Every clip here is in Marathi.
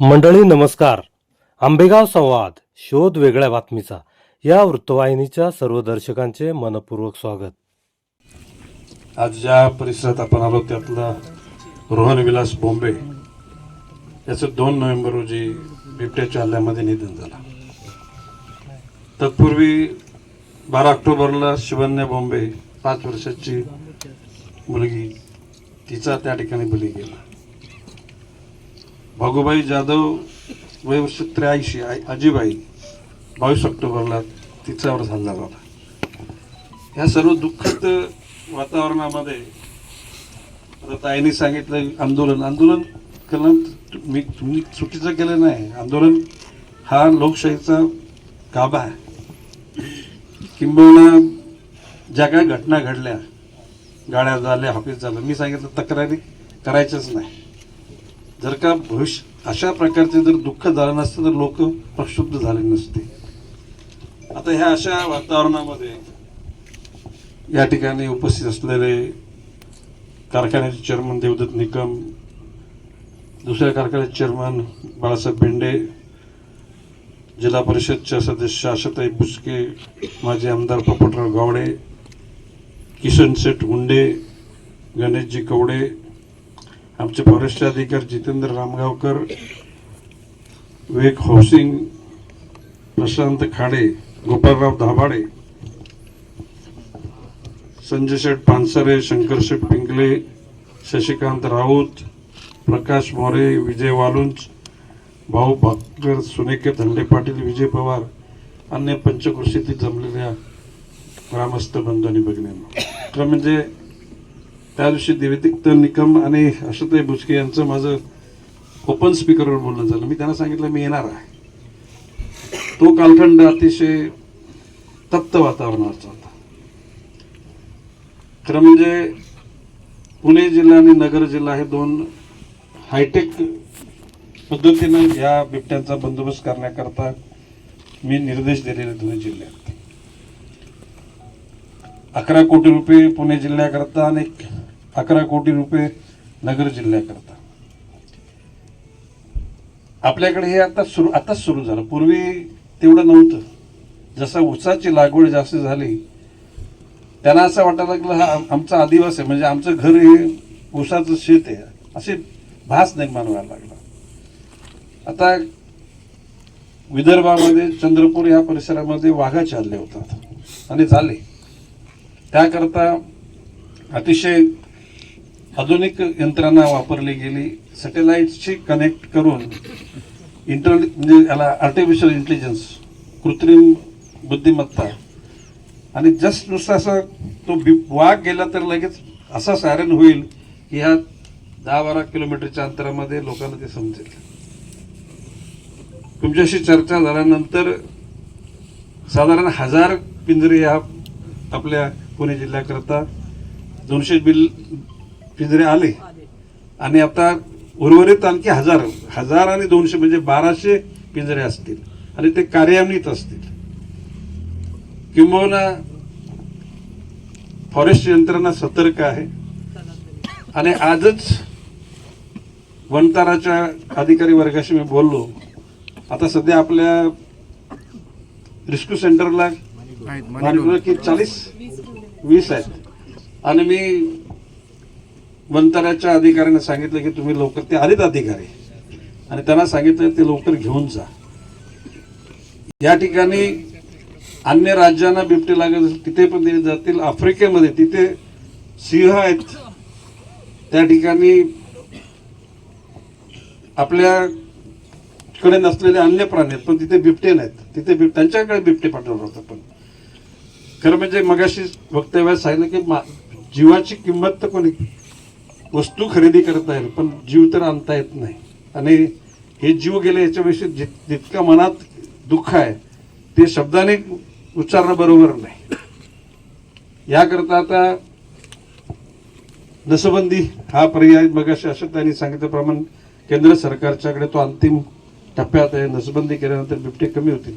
मंडळी नमस्कार. आंबेगाव संवाद शोध वेगळ्या बातमीचा. या वृत्तवाहिनीच्या सर्व दर्शकांचे मनपूर्वक स्वागत. आज ज्या परिसरात आपण आलो त्यातला रोहन विलास बोंबे याचं दोन नोव्हेंबर रोजी बिबट्याच्या हल्ल्यामध्ये निधन झालं. तत्पूर्वी बारा ऑक्टोबरला शिवन्या बोंबे पाच वर्षाची मुलगी तिचा त्या ठिकाणी बली गेला. भागूबाई जाधव वय वर्ष त्र्याऐंशी आई आजीबाई बावीस ऑक्टोबरला तिचावर हल्ला झाला ह्या सर्व दुःखद वातावरणामध्ये आता ताईंनी सांगितलं आंदोलन आंदोलन करणं मी तुम्ही चुकीचं केलं नाही. आंदोलन हा लोकशाहीचा गाभा आहे. किंबहुना ज्या काय घटना घडल्या गाड्या झाल्या ऑफिस झालं मी सांगितलं तक्रारी करायच्याच नाही. जर का भविष्य अशा प्रकारचे जर दुःख झालं नसतं तर लोक प्रक्षुब्ध झाले नसते. आता ह्या अशा वातावरणामध्ये या ठिकाणी उपस्थित असलेले कारखान्याचे चेअरमन देवदत्त निकम दुसऱ्या कारखान्याचे चेअरमन बाळासाहेब भेंडे जिल्हा परिषदच्या सदस्य आशाताई बुचके माजी आमदार पोपटराव गावडे किशन शेठ हुंडे गणेशजी कवडे आमचे फॉरेस्ट अधिकारी जितेंद्र रामगावकर विवेक हौसिंग प्रशांत खाडे गोपालराव दाभाडे संजय शेठ पानसरे शंकर शेठ पिंगले शशिकांत राऊत प्रकाश मोरे विजय वालुंज भाऊ भाकर सुनेके धंडे पाटील विजय पवार अन्य पंचकृषीतील जमलेल्या ग्रामस्थ बंधूंनी भगिनींनो. तर म्हणजे त्या दिवशी देवितिक्त निकम आणि आशाताई भुजके यांचं माझं ओपन स्पीकरवर बोलणं झालं. मी त्यांना सांगितलं मी येणार आहे. तो कालखंड अतिशय तप्त वातावरणाचा होता. खरं म्हणजे पुणे जिल्हा आणि नगर जिल्हा हे दोन हायटेक पद्धतीनं या बिबट्यांचा बंदोबस्त करण्याकरता मी निर्देश दिलेले दोन्ही जिल्ह्यात अकरा कोटी रुपये पुणे जिल्ह्याकरता आणि अकरा कोटी रुपये नगर जिल्ह्याकरता. आपल्याकडे हे आता सुरू आताच सुरू झालं. पूर्वी तेवढं नव्हतं. जसं ऊसाची लागवड जास्त झाली त्यांना असं वाटायला लागलं हा आमचा आदिवासी आहे म्हणजे आमचं घर हे ऊसाचं शेत आहे. असे भास निर्माण व्हायला लागला. आता विदर्भामध्ये चंद्रपूर या परिसरामध्ये वाघाचे हल्ले होतात. आणि झाले. त्याकरता अतिशय आधुनिक यंत्रणा वापरली गेली. सॅटेलाइटशी कनेक्ट करून इंटर म्हणजे याला आर्टिफिशियल इंटेलिजन्स कृत्रिम बुद्धिमत्ता. आणि जस्ट नुसतं असं तो बि वाघ गेला तर लगेच असा सायरन होईल की ह्या दहा बारा किलोमीटरच्या अंतरामध्ये लोकांना ते समजेल. तुमच्याशी चर्चा झाल्यानंतर साधारण हजार पिंजरे ह्या आपल्या पुणे जिल्ह्याकरता दोनशे बिल पिंजरे आले. आणि आता उर्वरित आणखी हजार हजार आणि दोनशे म्हणजे बाराशे पिंजरे असतील. आणि ते कार्यान्वित असतील. किंबहुना फॉरेस्ट यंत्रणा सतर्क आहे. आणि आजच वनताराच्या अधिकारी वर्गाशी मी बोललो. आता सध्या आपल्या रिस्क्यू सेंटरला की चाळीस वीस आहेत. आणि मी वनताऱ्याच्या अधिकाऱ्यांना सांगितलं की तुम्ही लवकर ते आलेत अधिकारी. आणि त्यांना सांगितलं ते लवकर घेऊन जा. या ठिकाणी अन्य राज्यांना बिबटे लागत असेल तिथे पण दिले जातील. आफ्रिकेमध्ये तिथे सिंह आहेत. त्या ठिकाणी आपल्याकडे नसलेले अन्य प्राणी आहेत पण तिथे बिबटे नाहीत. तिथे बिब त्यांच्याकडे बिबटे पाठवलं होतं पण. खरं म्हणजे मगाशी वक्तव्यात सांगितलं की मा- जीवाची किंमत तर कोणी वस्तू खरेदी करता येईल पण जीव तर आणता येत नाही. आणि हे जीव गेले याच्याविषयी जित जितकं मनात दुःख आहे ते शब्दाने उच्चारणं बरोबर नाही. याकरता आता नसबंदी हा पर्याय मगाशी असं त्यांनी सांगितल्याप्रमाणे केंद्र सरकारच्याकडे तो अंतिम टप्प्यात आहे. नसबंदी केल्यानंतर बिबटे कमी होतील.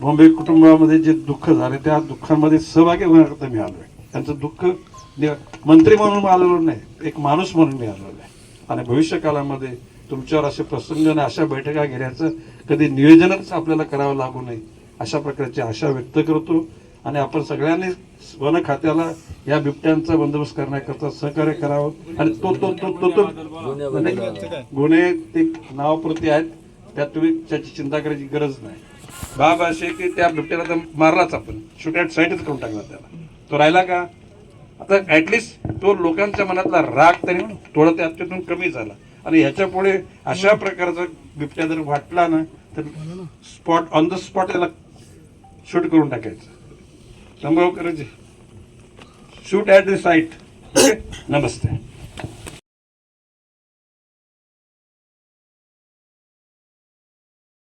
बॉम्बे कुटुंबामध्ये जे दुःख झाले त्या दुःखामध्ये सहभागी होण्याकरता मी आलोय. त्यांचं दुःख मंत्री म्हणून मी आलेलो नाही एक माणूस म्हणून मी आलेलो आहे आणि भविष्य काळामध्ये तुमच्यावर असे प्रसंग आणि अशा बैठका घेण्याचं कधी नियोजनच आपल्याला करावं लागू नये अशा प्रकारची आशा व्यक्त करतो. आणि आपण सगळ्यांनी वन खात्याला या बिबट्यांचा बंदोबस्त करण्याकरता सहकार्य करावं. आणि तो तो तो तो तो गुन्हे ते नावापुरते आहेत. त्यात तुम्ही त्याची चिंता करायची गरज नाही. बाब असे की त्या बिबट्याला तर मारलाच आपण. शूट ॲट साईडच करून टाकला त्याला. तो राहिला का? आता ॲटलिस्ट तो लोकांच्या मनातला राग तरी थोडा त्यातून कमी झाला. आणि ह्याच्या पुढे अशा प्रकारचा बिबट्या जर वाटला ना तर स्पॉट ऑन द स्पॉट त्याला शूट करून टाकायचं. संभव करायचे shoot at the site Namaste.